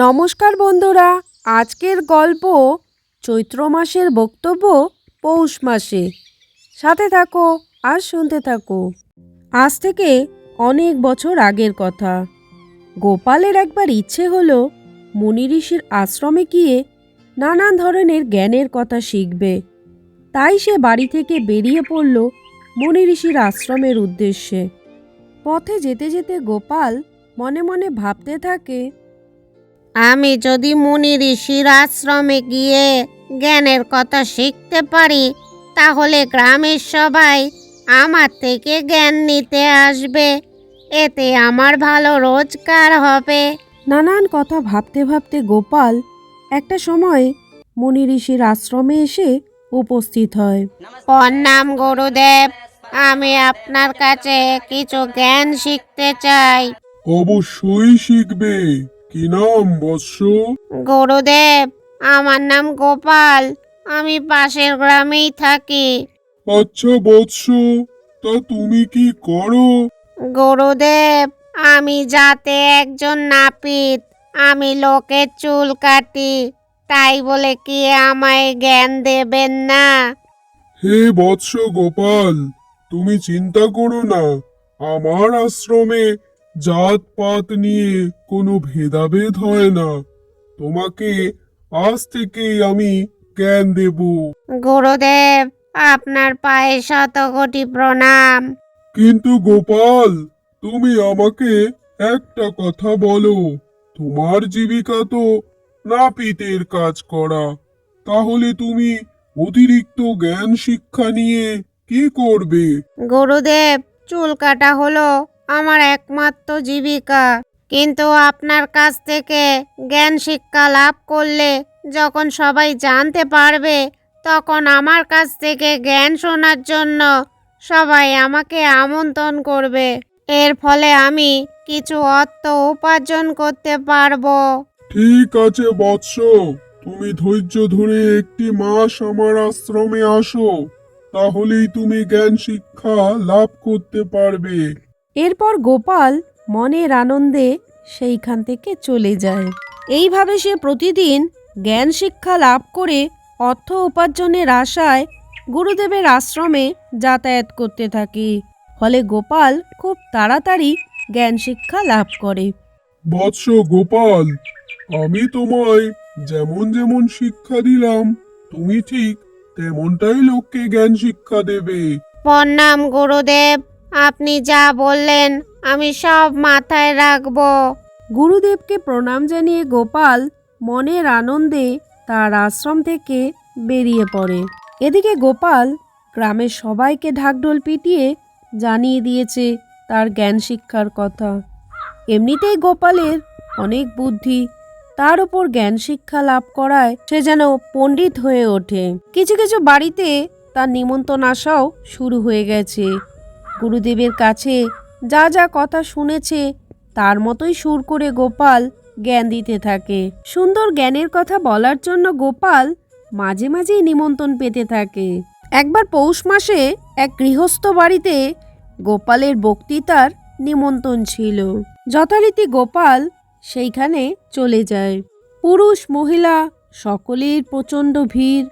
নমস্কার বন্ধুরা, আজকের গল্প চৈত্র মাসের বক্তব্য পৌষ মাসে। সাথে থাকো আর শুনতে থাকো। আজ থেকে অনেক বছর আগের কথা। গোপালের একবার ইচ্ছে হলো মুনি ঋষির আশ্রমে গিয়ে নানান ধরনের জ্ঞানের কথা শিখবে। তাই সে বাড়ি থেকে বেরিয়ে পড়ল মুনি ঋষির আশ্রমের উদ্দেশ্যে। পথে যেতে যেতে গোপাল মনে মনে ভাবতে থাকে আমি যদি মুনি ঋষির আশ্রমে গিয়ে জ্ঞানের কথা শিখতে পারি তাহলে গ্রামের সবাই আমার থেকে জ্ঞান নিতে আসবে। এতে আমার ভালো রোজগার হবে। নানান কথা ভাবতে ভাবতে গোপাল একটা সময় মুনি ঋষির আশ্রমে এসে উপস্থিত হয়। প্রণাম গুরুদেব। আমি আপনার কাছে কিছু জ্ঞান শিখতে চাই। অবশ্যই শিখবে। কি নাম বৎস? গুরুদেব আমার নাম গোপাল। আমি পাশের গ্রামেই থাকি। আচ্ছা বৎস তা তুমি কি করো? গুরুদেব আমি যাতে একজন নাপিত। আমি লোকের চুল কাটি। তাই বলে কি আমায় জ্ঞান দেবেন না? হে বৎস গোপাল তুমি চিন্তা করো না। আমার আশ্রমে জাত পাত নিয়ে কোনো ভেদাভেদ হয় না। তোমাকে আজ থেকেই আমি জ্ঞান দেব। গুরুদেব আপনার পায়ে শত কোটি প্রণাম। কিন্তু গোপাল তুমি আমাকে একটা কথা বলো। তোমার জীবিকা তো নাপিতের কাজ করা। তাহলে তুমি অতিরিক্ত জ্ঞান শিক্ষা নিয়ে কি করবে? গুরুদেব চুল কাটা হলো আমার একমাত্র জীবিকা। কিন্তু আপনার কাছ থেকে জ্ঞান শিক্ষা লাভ করলে যখন সবাই জানতে পারবে, তখন আমার কাছ থেকে জ্ঞান শোনার জন্য সবাই আমাকে আমন্ত্রণ করবে। এর ফলে আমি কিছু অর্থ উপার্জন করতে পারব। ঠিক আছে বৎস, তুমি ধৈর্য ধরে একটি মাস আমার আশ্রমে আসো, তাহলেই তুমি জ্ঞান শিক্ষা লাভ করতে পারবে। এরপর গোপাল মনের আনন্দে সেইখান থেকে চলে যায়। এইভাবে সে প্রতিদিন জ্ঞান শিক্ষা লাভ করে অর্থ উপার্জনের আশায় গুরুদেবের আশ্রমে যাতায়াত করতে থাকে। ফলে গোপাল খুব তাড়াতাড়ি জ্ঞান শিক্ষা লাভ করে। বৎস গোপাল আমি তোমায় যেমন যেমন শিক্ষা দিলাম তুমি ঠিক তেমনটাই লোককে জ্ঞান শিক্ষা দেবে। প্রণাম গুরুদেব। আপনি যা বললেন, আমি সব মাথায় রাখব। গুরুদেবকে প্রণাম জানিয়ে গোপাল মনের আনন্দে তার আশ্রম থেকে বেরিয়ে পড়ে। এদিকে গোপাল গ্রামের সবাইকে ঢাকঢোল পিটিয়ে জানিয়ে দিয়েছে তার জ্ঞান শিক্ষার কথা। এমনিতেই গোপালের অনেক বুদ্ধি, তার উপর জ্ঞান শিক্ষা লাভ করায় সে যেন পণ্ডিত হয়ে ওঠে। কিছু কিছু বাড়িতে তার নিমন্ত্রণ আসাও শুরু হয়ে গেছে। গুরুদেবের কাছে যা যা কথা শুনেছে, তার মতোই সুর করে গোপাল জ্ঞান দিতে থাকে। সুন্দর জ্ঞানের কথা বলার জন্য গোপাল মাঝে মাঝেই নিমন্ত্রণ পেতে থাকে। একবার পৌষ মাসে এক গৃহস্থ বাড়িতে গোপালের বক্তৃতার নিমন্ত্রণ ছিল। যথারীতি গোপাল সেইখানে চলে যায়। পুরুষ, মহিলা সকলের প্রচণ্ড ভিড়।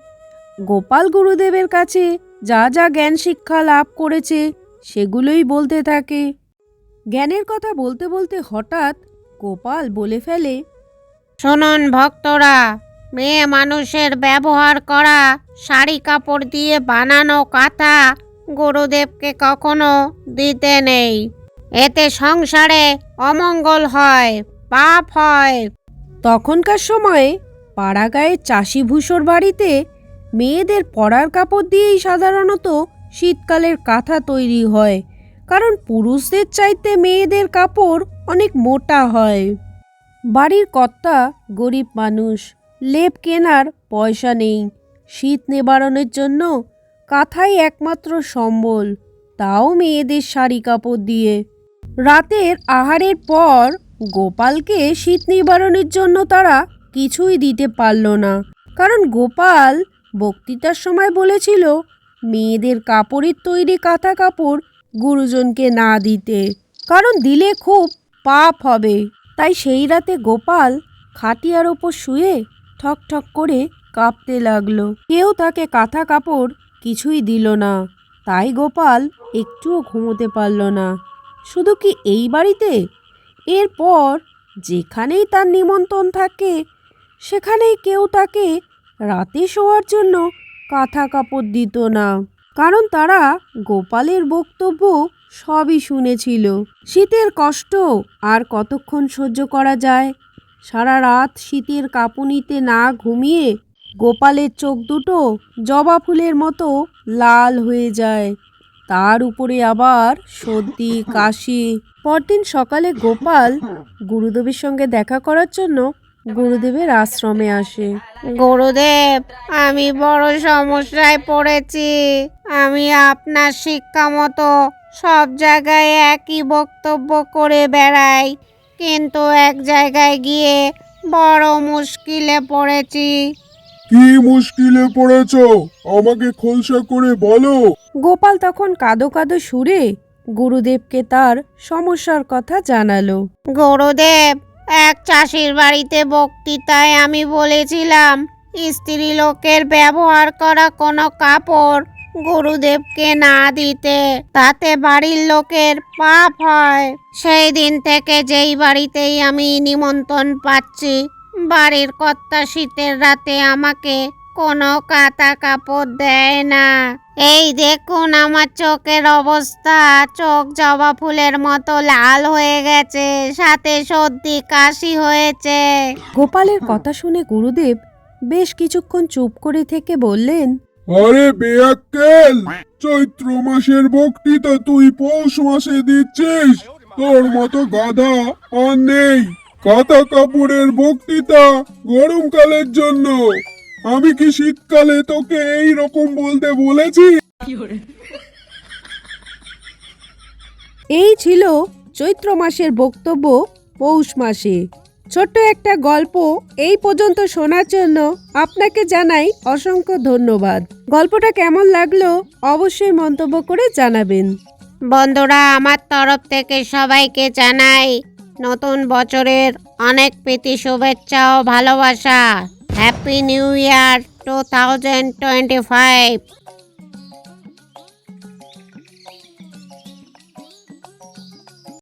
গোপাল গুরুদেবের কাছে যা যা জ্ঞান শিক্ষা লাভ করেছে সেগুলোই বলতে থাকে। জ্ঞানের কথা বলতে বলতে হঠাৎ গোপাল বলে ফেলে শুনুন ভক্তরা মেয়ে মানুষের ব্যবহার করা শাড়ি কাপড় দিয়ে বানানো কাঁথা গুরুদেবকে কখনো দিতে নেই। এতে সংসারে অমঙ্গল হয় পাপ হয়। তখনকার সময়ে পাড়াগাঁয়ের চাষি ভূষর বাড়িতে মেয়েদের পরার কাপড় দিয়েই সাধারণত শীতকালের কাঁথা তৈরি হয়, কারণ পুরুষদের চাইতে মেয়েদের কাপড় অনেক মোটা হয়। বাড়ির কর্তা গরিব মানুষ, লেপ কেনার পয়সা নেই। শীত নিবারণের জন্য কাঁথাই একমাত্র সম্বল, তাও মেয়েদের শাড়ি কাপড় দিয়ে। রাতের আহারের পর গোপালকে শীত নিবারণের জন্য তারা কিছুই দিতে পারল না, কারণ গোপাল বক্তৃতার সময় বলেছিল মেয়েদের কাপড়ের তৈরি কাঁথা কাপড় গুরুজনকে না দিতে। কারণ দিলে খুব পাপ হবে। তাই সেই রাতে গোপাল খাটিয়ার ওপর শুয়ে ঠক ঠক করে কাঁপতে লাগল। কেউ তাকে কাঁথা কাপড় কিছুই দিল না। তাই গোপাল একটুও ঘুমোতে পারল না। শুধু কি এই বাড়িতে? এরপর যেখানেই তার নিমন্ত্রণ থাকে, সেখানেই কেউ তাকে রাতে শোয়ার জন্য কাঁথা কাপড় দিত না। কারণ তারা গোপালের বক্তব্য সবই শুনেছিল। শীতের কষ্ট আর কতক্ষণ সহ্য করা যায়? সারা রাত শীতের কাঁপুনিতে না ঘুমিয়ে গোপালের চোখ দুটো জবা ফুলের মতো লাল হয়ে যায়। তার উপরে আবার সর্দি, কাশি। পরদিন সকালে গোপাল গুরুদেবের সঙ্গে দেখা করার জন্য গুরুদেবের আশ্রমে আসে। গুরুদেব আমি বড় সমস্যায় পড়েছি। আমি আপনার শিক্ষা মতো সব জায়গায় একই বক্তব্য করে বেড়াই কিন্তু এক জায়গায় গিয়ে বড় মুশকিলে পড়েছি। কি মুশকিলে পড়েছ? আমাকে খোলসা করে বলো। গোপাল তখন কাদো কাদো সুরে গুরুদেবকে তার সমস্যার কথা জানালো। গুরুদেব এক চাষির বাড়িতে বক্তৃতায় আমি বলেছিলাম, স্ত্রী লোকের ব্যবহার করা কোনো কাপড় গুরুদেবকে না দিতে, তাতে বাড়ির লোকের পাপ হয়। সেই দিন থেকে যেই বাড়িতেই আমি নিমন্ত্রণ পাচ্ছি, বাড়ির কর্তা শীতের রাতে আমাকে কোনো কাতা কাপড় দেয় না। এই দেখুন আমার চোখের অবস্থা। চোখ জবা ফুলের মতো লাল হয়ে গেছে সাথে সর্দি কাশি হয়েছে। গোপালের কথা শুনে গুরুদেব বেশ কিছুক্ষণ চুপ করে থেকে বললেন আরে বেয়াক্কেল চৈত্র মাসের বক্তৃতা তুই পৌষ মাসে দিচ্ছিস। তোর মতো গাধা আর নেই। কাতা কাপড়ের বক্তৃতা গরমকালের জন্য। আমি কি শীতকালে তোকে এই রকম বলতে বলেছি? এই ছিল চৈত্র মাসের বক্তব্য পৌষ মাসে। ছোট্ট একটা গল্প এই পর্যন্ত শোনার জন্য আপনাকে জানাই অসংখ্য ধন্যবাদ। গল্পটা কেমন লাগল অবশ্যই মন্তব্য করে জানাবেন। বন্ধুরা আমার তরফ থেকে সবাইকে জানাই নতুন বছরের অনেক প্রীতি শুভেচ্ছা ও ভালোবাসা। Happy New Year 2025